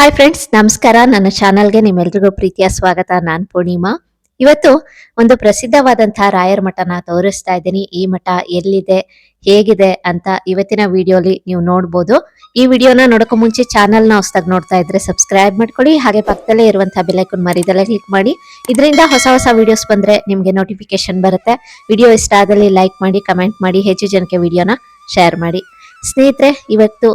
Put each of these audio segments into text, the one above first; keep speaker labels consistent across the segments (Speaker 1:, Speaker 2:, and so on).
Speaker 1: Hi friends ನಮಸ್ಕಾರ. ನನ್ನ ಚಾನಲ್ಗೆ ನಿಮ್ಮೆಲ್ರಿಗೂ ಪ್ರೀತಿಯ ಸ್ವಾಗತ. ನಾನು ಪೂರ್ಣಿಮಾ. ಇವತ್ತು ಒಂದು ಪ್ರಸಿದ್ಧವಾದಂತಹ ರಾಯರ್ ಮಠನ ತೋರಿಸ್ತಾ ಇದ್ದೀನಿ. ಈ ಮಠ ಎಲ್ಲಿದೆ, ಹೇಗಿದೆ ಅಂತ ಇವತ್ತಿನ ವಿಡಿಯೋಲಿ ನೀವು ನೋಡ್ಬೋದು. ಈ ವಿಡಿಯೋನ ನೋಡೋಕೆ ಮುಂಚೆ ಚಾನಲ್ನ ಹೊಸದಾಗಿ ನೋಡ್ತಾ ಇದ್ರೆ ಸಬ್ಸ್ಕ್ರೈಬ್ ಮಾಡ್ಕೊಳ್ಳಿ. ಹಾಗೆ ಪಕ್ಕದಲ್ಲೇ ಇರುವಂತಹ ಬೆಲೈಕನ್ ಮರಿದಲ್ಲೇ ಕ್ಲಿಕ್ ಮಾಡಿ. ಇದರಿಂದ ಹೊಸ ಹೊಸ ವಿಡಿಯೋಸ್ ಬಂದ್ರೆ ನಿಮಗೆ ನೋಟಿಫಿಕೇಶನ್ ಬರುತ್ತೆ. ವಿಡಿಯೋ ಇಷ್ಟ ಆದಲ್ಲಿ ಲೈಕ್ ಮಾಡಿ ಕಮೆಂಟ್ ಮಾಡಿ, ಹೆಚ್ಚು ಜನಕ್ಕೆ ವಿಡಿಯೋನ ಶೇರ್ ಮಾಡಿ. ಸ್ನೇಹಿತರೆ, ಇವತ್ತು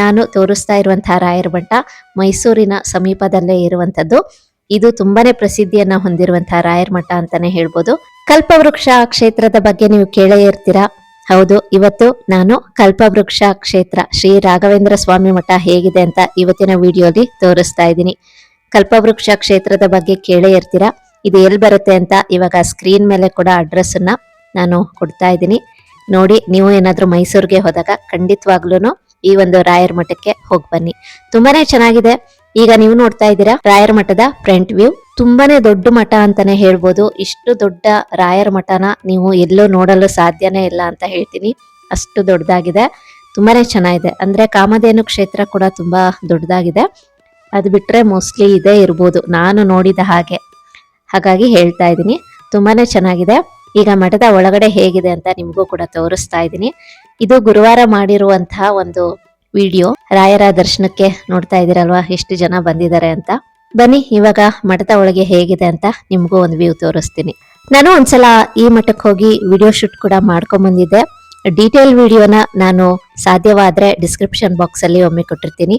Speaker 1: ನಾನು ತೋರಿಸ್ತಾ ಇರುವಂತಹ ರಾಯರ ಮಠ ಮೈಸೂರಿನ ಸಮೀಪದಲ್ಲೇ ಇರುವಂತದ್ದು ಇದು ತುಂಬಾನೇ ಪ್ರಸಿದ್ಧಿಯನ್ನ ಹೊಂದಿರುವಂತಹ ರಾಯರ ಮಠ ಅಂತಾನೆ ಹೇಳ್ಬೋದು. ಕಲ್ಪವೃಕ್ಷ ಕ್ಷೇತ್ರದ ಬಗ್ಗೆ ನೀವು ಕೇಳೇ ಇರ್ತೀರಾ? ಹೌದು, ಇವತ್ತು ನಾನು ಕಲ್ಪವೃಕ್ಷ ಕ್ಷೇತ್ರ ಶ್ರೀ ರಾಘವೇಂದ್ರ ಸ್ವಾಮಿ ಮಠ ಹೇಗಿದೆ ಅಂತ ಇವತ್ತಿನ ವಿಡಿಯೋಲಿ ತೋರಿಸ್ತಾ ಇದ್ದೀನಿ. ಕಲ್ಪವೃಕ್ಷ ಕ್ಷೇತ್ರದ ಬಗ್ಗೆ ಕೇಳೇ ಇರ್ತೀರಾ? ಇದು ಎಲ್ಲಿ ಬರುತ್ತೆ ಅಂತ ಇವಾಗ ಸ್ಕ್ರೀನ್ ಮೇಲೆ ಕೂಡ ಅಡ್ರೆಸ್ ನಾನು ಕೊಡ್ತಾ ಇದ್ದೀನಿ. ನೋಡಿ, ನೀವು ಏನಾದರೂ ಮೈಸೂರಿಗೆ ಹೋದಾಗ ಖಂಡಿತವಾಗ್ಲೂ ಈ ಒಂದು ರಾಯರ ಮಠಕ್ಕೆ ಹೋಗಿ ಬನ್ನಿ. ತುಂಬಾನೇ ಚೆನ್ನಾಗಿದೆ. ಈಗ ನೀವು ನೋಡ್ತಾ ಇದ್ದೀರಾ, ರಾಯರ ಮಠದ ಫ್ರಂಟ್ ವ್ಯೂ ತುಂಬಾನೇ ದೊಡ್ಡ ಮಠ ಅಂತಾನೆ ಹೇಳ್ಬೋದು. ಇಷ್ಟು ದೊಡ್ಡ ರಾಯರ ಮಠನ ನೀವು ಎಲ್ಲೂ ನೋಡಲು ಸಾಧ್ಯನೇ ಇಲ್ಲ ಅಂತ ಹೇಳ್ತೀನಿ. ಅಷ್ಟು ದೊಡ್ಡದಾಗಿದೆ. ತುಂಬಾನೇ ಚೆನ್ನಾಗಿದೆ. ಅಂದ್ರೆ ಕಾಮಧೇನು ಕ್ಷೇತ್ರ ಕೂಡ ತುಂಬಾ ದೊಡ್ಡದಾಗಿದೆ. ಅದು ಬಿಟ್ರೆ ಮೋಸ್ಟ್ಲಿ ಇದೇ ಇರ್ಬೋದು. ನಾನು ನೋಡಿದ ಹಾಗೆ. ಹಾಗಾಗಿ ಹೇಳ್ತಾ ಇದ್ದೀನಿ. ತುಂಬಾನೇ ಚೆನ್ನಾಗಿದೆ. ಈಗ ಮಠದ ಒಳಗಡೆ ಹೇಗಿದೆ ಅಂತ ನಿಮಗೂ ಕೂಡ ತೋರಿಸ್ತಾ ಇದ್ದೀನಿ. ಇದು ಗುರುವಾರ ಮಾಡಿರುವಂತಹ ಒಂದು ವಿಡಿಯೋ. ರಾಯರ ದರ್ಶನಕ್ಕೆ ನೋಡ್ತಾ ಇದ್ದೀರಲ್ವಾ? ಎಷ್ಟು ಜನ ಬಂದಿದ್ದಾರೆ ಅಂತ. ಬನ್ನಿ, ಇವಾಗ ಮಠದ ಒಳಗೆ ಹೇಗಿದೆ ಅಂತ ನಿಮಗೂ ಒಂದು ವ್ಯೂ ತೋರಿಸ್ತೀನಿ. ನಾನು ಒಂದ್ಸಲ ಈ ಮಠಕ್ಕೆ ಹೋಗಿ ವಿಡಿಯೋ ಶೂಟ್ ಕೂಡ ಮಾಡ್ಕೊಂಡ್ ಬಂದಿದ್ದೆ. ಡೀಟೇಲ್ ವಿಡಿಯೋನ ನಾನು ಸಾಧ್ಯವಾದ್ರೆ ಡಿಸ್ಕ್ರಿಪ್ಷನ್ ಬಾಕ್ಸ್ ಅಲ್ಲಿ ಒಮ್ಮೆ ಕೊಟ್ಟಿರ್ತೀನಿ.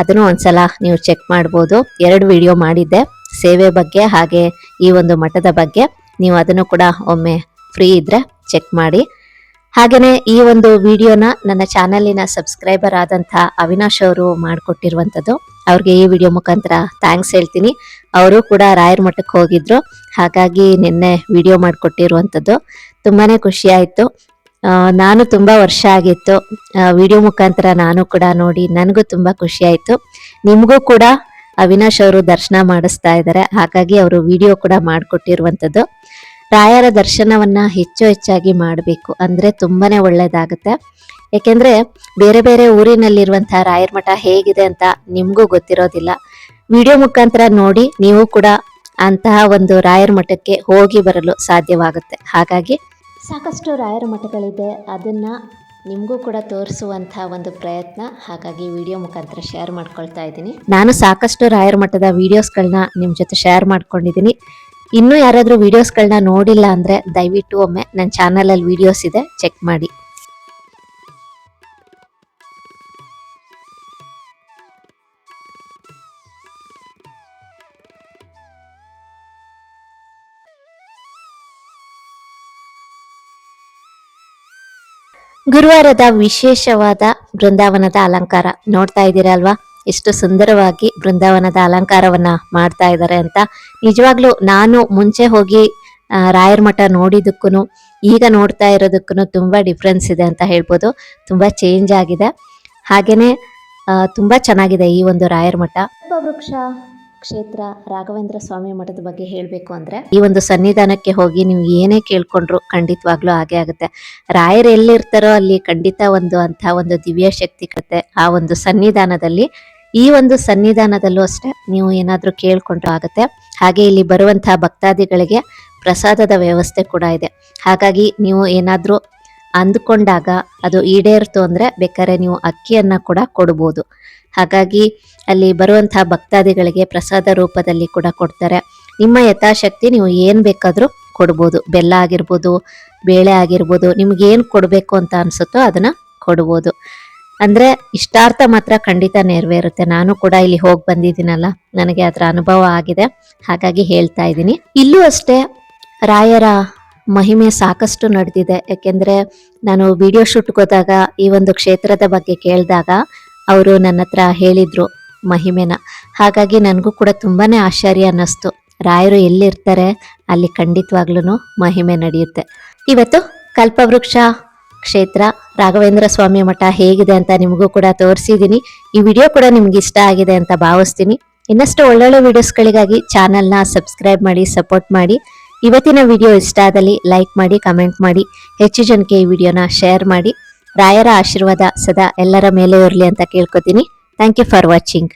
Speaker 1: ಅದನ್ನು ಒಂದ್ಸಲ ನೀವು ಚೆಕ್ ಮಾಡ್ಬೋದು. ಎರಡು ವಿಡಿಯೋ ಮಾಡಿದ್ದೆ, ಸೇವೆ ಬಗ್ಗೆ ಹಾಗೆ ಈ ಒಂದು ಮಠದ ಬಗ್ಗೆ. ನೀವು ಅದನ್ನು ಕೂಡ ಒಮ್ಮೆ ಫ್ರೀ ಇದ್ರೆ ಚೆಕ್ ಮಾಡಿ. ಹಾಗೇನೆ ಈ ಒಂದು ವಿಡಿಯೋನ ನನ್ನ ಚಾನಲಿನ ಸಬ್ಸ್ಕ್ರೈಬರ್ ಆದಂಥ ಅವಿನಾಶ್ ಅವರು ಮಾಡಿಕೊಟ್ಟಿರುವಂಥದ್ದು, ಅವ್ರಿಗೆ ಈ ವಿಡಿಯೋ ಮುಖಾಂತರ ಥ್ಯಾಂಕ್ಸ್ ಹೇಳ್ತೀನಿ. ಅವರು ಕೂಡ ರಾಯರ್ ಮಠಕ್ಕೆ ಹೋಗಿದ್ರು. ಹಾಗಾಗಿ ನಿನ್ನೆ ವಿಡಿಯೋ ಮಾಡಿಕೊಟ್ಟಿರುವಂಥದ್ದು ತುಂಬಾನೇ ಖುಷಿ ಆಯಿತು. ನಾನು ತುಂಬ ವರ್ಷ ಆಗಿತ್ತು. ವಿಡಿಯೋ ಮುಖಾಂತರ ನಾನು ಕೂಡ ನೋಡಿ ನನಗೂ ತುಂಬ ಖುಷಿ ನಿಮಗೂ ಕೂಡ ಅವಿನಾಶ್ ಅವರು ದರ್ಶನ ಮಾಡಿಸ್ತಾ ಇದ್ದಾರೆ. ಹಾಗಾಗಿ ಅವರು ವಿಡಿಯೋ ಕೂಡ ಮಾಡಿಕೊಟ್ಟಿರುವಂತದ್ದು ರಾಯರ ದರ್ಶನವನ್ನ ಹೆಚ್ಚು ಹೆಚ್ಚಾಗಿ ಮಾಡಬೇಕು ಅಂದ್ರೆ ತುಂಬಾನೇ ಒಳ್ಳೆಯದಾಗುತ್ತೆ ಏಕೆಂದರೆ ಬೇರೆ ಬೇರೆ ಊರಿನಲ್ಲಿರುವಂಥ ರಾಯರ ಮಠ ಹೇಗಿದೆ ಅಂತ ನಿಮಗೂ ಗೊತ್ತಿರೋದಿಲ್ಲ. ವಿಡಿಯೋ ಮುಖಾಂತರ ನೋಡಿ ನೀವು ಕೂಡ ಅಂತಹ ಒಂದು ರಾಯರ ಮಠಕ್ಕೆ ಹೋಗಿ ಬರಲು ಸಾಧ್ಯವಾಗುತ್ತೆ. ಹಾಗಾಗಿ ಸಾಕಷ್ಟು ರಾಯರ ಮಠಗಳಿದೆ, ಅದನ್ನ ನಿಮಗೂ ಕೂಡ ತೋರಿಸುವಂತಹ ಒಂದು ಪ್ರಯತ್ನ. ಹಾಗಾಗಿ ವಿಡಿಯೋ ಮುಖಾಂತರ ಶೇರ್ ಮಾಡ್ಕೊಳ್ತಾ ಇದ್ದೀನಿ. ನಾನು ಸಾಕಷ್ಟು ರಾಯರ ಮಠದ ವಿಡಿಯೋಸ್ಗಳನ್ನ ನಿಮ್ಮ ಜೊತೆ ಶೇರ್ ಮಾಡ್ಕೊಂಡಿದ್ದೀನಿ. ಇನ್ನೂ ಯಾರಾದರೂ ವೀಡಿಯೋಸ್ಗಳನ್ನ ನೋಡಿಲ್ಲ ಅಂದ್ರೆ ದಯವಿಟ್ಟು ಒಮ್ಮೆ ನನ್ನ ಚಾನಲಲ್ಲಿ ವಿಡಿಯೋಸ್ ಇದೆ ಚೆಕ್ ಮಾಡಿ. ಗುರುವಾರದ ವಿಶೇಷವಾದ ಬೃಂದಾವನದ ಅಲಂಕಾರ ನೋಡ್ತಾ ಇದ್ದೀರಲ್ವಾ ಎಷ್ಟು ಸುಂದರವಾಗಿ ಬೃಂದಾವನದ ಅಲಂಕಾರವನ್ನ ಮಾಡ್ತಾ ಇದ್ದಾರೆ ಅಂತ. ನಿಜವಾಗ್ಲೂ ನಾನು ಮುಂಚೆ ಹೋಗಿ ರಾಯರ ಮಠ ನೋಡಿದಕ್ಕೂ ಈಗ ನೋಡ್ತಾ ಇರೋದಕ್ಕೂ ತುಂಬಾ ಡಿಫ್ರೆನ್ಸ್ ಇದೆ ಅಂತ ಹೇಳ್ಬೋದು. ತುಂಬಾ ಚೇಂಜ್ ಆಗಿದೆ. ಹಾಗೆಯೇ ತುಂಬ ಚೆನ್ನಾಗಿದೆ ಈ ಒಂದು ರಾಯರ ಮಠ. ವೃಕ್ಷ ಕ್ಷೇತ್ರ ರಾಘವೇಂದ್ರ ಸ್ವಾಮಿ ಮಠದ ಬಗ್ಗೆ ಹೇಳಬೇಕು ಅಂದರೆ ಈ ಒಂದು ಸನ್ನಿಧಾನಕ್ಕೆ ಹೋಗಿ ನೀವು ಏನೇ ಕೇಳ್ಕೊಂಡ್ರು ಖಂಡಿತವಾಗ್ಲೂ ಹಾಗೆ ಆಗುತ್ತೆ. ರಾಯರು ಎಲ್ಲಿರ್ತಾರೋ ಅಲ್ಲಿ ಖಂಡಿತ ಒಂದು ಅಂತ ಒಂದು ದಿವ್ಯ ಶಕ್ತಿ ಕತೆ ಆ ಒಂದು ಸನ್ನಿಧಾನದಲ್ಲಿ ಈ ಒಂದು ಸನ್ನಿಧಾನದಲ್ಲೂ ಅಷ್ಟೇ ನೀವು ಏನಾದರೂ ಕೇಳ್ಕೊಂಡ್ರು ಆಗುತ್ತೆ. ಹಾಗೆ ಇಲ್ಲಿ ಬರುವಂತಹ ಭಕ್ತಾದಿಗಳಿಗೆ ಪ್ರಸಾದದ ವ್ಯವಸ್ಥೆ ಕೂಡ ಇದೆ. ಹಾಗಾಗಿ ನೀವು ಏನಾದರೂ ಅಂದ್ಕೊಂಡಾಗ ಅದು ಈಡೇರ್ತು ಅಂದರೆ ಬೇಕಾದ್ರೆ ನೀವು ಅಕ್ಕಿಯನ್ನು ಕೂಡ ಕೊಡ್ಬೋದು. ಹಾಗಾಗಿ ಅಲ್ಲಿ ಬರುವಂತಹ ಭಕ್ತಾದಿಗಳಿಗೆ ಪ್ರಸಾದ ರೂಪದಲ್ಲಿ ಕೂಡ ಕೊಡ್ತಾರೆ. ನಿಮ್ಮ ಯಥಾಶಕ್ತಿ ನೀವು ಏನು ಬೇಕಾದರೂ ಕೊಡ್ಬೋದು. ಬೆಲ್ಲ ಆಗಿರ್ಬೋದು, ಬೇಳೆ ಆಗಿರ್ಬೋದು ನಿಮ್ಗೆ ಏನು ಕೊಡಬೇಕು ಅಂತ ಅನಿಸುತ್ತೋ ಅದನ್ನು ಕೊಡ್ಬೋದು. ಅಂದ್ರೆ ಇಷ್ಟಾರ್ಥ ಮಾತ್ರ ಖಂಡಿತ ನೆರವೇರುತ್ತೆ. ನಾನು ಕೂಡ ಇಲ್ಲಿ ಹೋಗಿ ಬಂದಿದ್ದೀನಲ್ಲ. ನನಗೆ ಅದರ ಅನುಭವ ಆಗಿದೆ. ಹಾಗಾಗಿ ಹೇಳ್ತಾ ಇದ್ದೀನಿ. ಇಲ್ಲೂ ಅಷ್ಟೇ ರಾಯರ ಮಹಿಮೆ ಸಾಕಷ್ಟು ನಡೆದಿದೆ. ಯಾಕೆಂದ್ರೆ ನಾನು ವಿಡಿಯೋ ಶೂಟ್ಗೆ ಹೋದಾಗ ಈ ಒಂದು ಕ್ಷೇತ್ರದ ಬಗ್ಗೆ ಕೇಳಿದಾಗ ಅವರು ನನ್ನ ಹತ್ರ ಹೇಳಿದ್ರು ಮಹಿಮೆನ. ಹಾಗಾಗಿ ನನಗೂ ಕೂಡ ತುಂಬಾನೇ ಆಶ್ಚರ್ಯ ಅನ್ನಿಸ್ತು. ರಾಯರು ಎಲ್ಲಿರ್ತಾರೆ, ಅಲ್ಲಿ ಖಂಡಿತವಾಗ್ಲೂ ಮಹಿಮೆ ನಡೆಯುತ್ತೆ. ಇವತ್ತು ಕಲ್ಪವೃಕ್ಷ ಕ್ಷೇತ್ರ. ರಾಘವೇಂದ್ರ ಸ್ವಾಮಿ ಮಠ ಹೇಗಿದೆ ಅಂತ ನಿಮಗೂ ಕೂಡ ತೋರಿಸಿದ್ದೀನಿ. ಈ ವಿಡಿಯೋ ಕೂಡ ನಿಮ್ಗೆ ಇಷ್ಟ ಆಗಿದೆ ಅಂತ ಭಾವಿಸ್ತೀನಿ. ಇನ್ನಷ್ಟು ಒಳ್ಳೊಳ್ಳೆ ವಿಡಿಯೋಸ್ಗಳಿಗಾಗಿ ಚಾನಲ್ನ ಸಬ್ಸ್ಕ್ರೈಬ್ ಮಾಡಿ, ಸಪೋರ್ಟ್ ಮಾಡಿ. ಇವತ್ತಿನ ವಿಡಿಯೋ ಇಷ್ಟ ಆದಲ್ಲಿ ಲೈಕ್ ಮಾಡಿ, ಕಮೆಂಟ್ ಮಾಡಿ. ಹೆಚ್ಚು ಜನಕ್ಕೆ ಈ ವಿಡಿಯೋನ ಶೇರ್ ಮಾಡಿ. ರಾಯರ ಆಶೀರ್ವಾದ ಸದಾ ಎಲ್ಲರ ಮೇಲೆ ಇರಲಿ ಅಂತ ಕೇಳ್ಕೊತೀನಿ. Thank you for watching